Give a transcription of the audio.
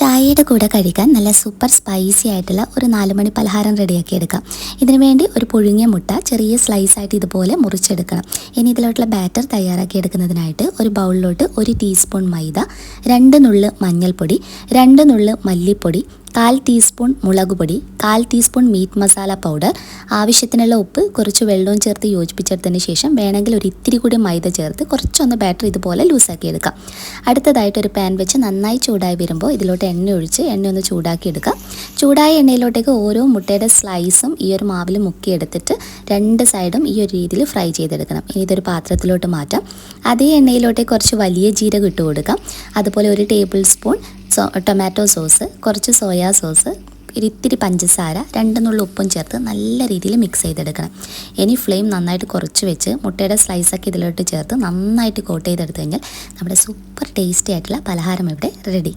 ചായയുടെ കൂടെ കഴിക്കാൻ നല്ല സൂപ്പർ സ്പൈസി ആയിട്ടുള്ള ഒരു നാല് മണി പലഹാരം റെഡിയാക്കി എടുക്കാം. ഇതിനു വേണ്ടി ഒരു പുഴുങ്ങിയ മുട്ട ചെറിയ സ്ലൈസ് ആയിട്ട് ഇതുപോലെ മുറിച്ചെടുക്കണം. ഇനി ഇതിലോട്ടുള്ള ബാറ്റർ തയ്യാറാക്കി എടുക്കുന്നതിനായിട്ട് ഒരു ബൗളിലോട്ട് ഒരു ടീസ്പൂൺ മൈദ രണ്ട് നുള്ള് മഞ്ഞൾപ്പൊടി രണ്ട് നുള്ള് മല്ലിപ്പൊടി കാൽ ടീസ്പൂൺ മുളക് പൊടി കാൽ ടീസ്പൂൺ മീറ്റ് മസാല പൗഡർ ആവശ്യത്തിനുള്ള ഉപ്പ് കുറച്ച് വെള്ളവും ചേർത്ത് യോജിപ്പിച്ചെടുത്തതിന് ശേഷം വേണമെങ്കിൽ ഒരു ഇത്തിരി കൂടി മൈദ ചേർത്ത് കുറച്ചൊന്ന് ബാറ്റർ ഇതുപോലെ ലൂസാക്കി എടുക്കാം. അടുത്തതായിട്ട് ഒരു പാൻ വെച്ച് നന്നായി ചൂടായി വരുമ്പോൾ ഇതിലോട്ട് എണ്ണ ഒഴിച്ച് എണ്ണ ഒന്ന് ചൂടാക്കി എടുക്കാം. ചൂടായ എണ്ണയിലോട്ടേക്ക് ഓരോ മുട്ടയുടെ സ്ലൈസും ഈ ഒരു മാവിൽ മുക്കിയെടുത്തിട്ട് രണ്ട് സൈഡും ഈ ഒരു രീതിയിൽ ഫ്രൈ ചെയ്തെടുക്കണം. ഇനി ഇതൊരു പാത്രത്തിലോട്ട് മാറ്റാം. അതേ എണ്ണയിലോട്ടേക്ക് കുറച്ച് വലിയ ജീരകം ഇട്ട് കൊടുക്കാം. അതുപോലെ ഒരു tablespoon so tomato sauce കുറച്ച് സോയാ സോസ് ഇത്തിരി പഞ്ചസാര രണ്ടെന്നുള്ള ഉപ്പും ചേർത്ത് നല്ല രീതിയിൽ മിക്സ് ചെയ്തെടുക്കണം. ഇനി ഫ്ലെയിം നന്നായിട്ട് കുറച്ച് വെച്ച് മുട്ടയുടെ സ്ലൈസൊക്കെ ഇതിലോട്ട് ചേർത്ത് നന്നായിട്ട് കോട്ട് ചെയ്തെടുത്തു കഴിഞ്ഞാൽ നമ്മുടെ സൂപ്പർ ടേസ്റ്റി ആയിട്ടുള്ള പലഹാരം ഇവിടെ റെഡി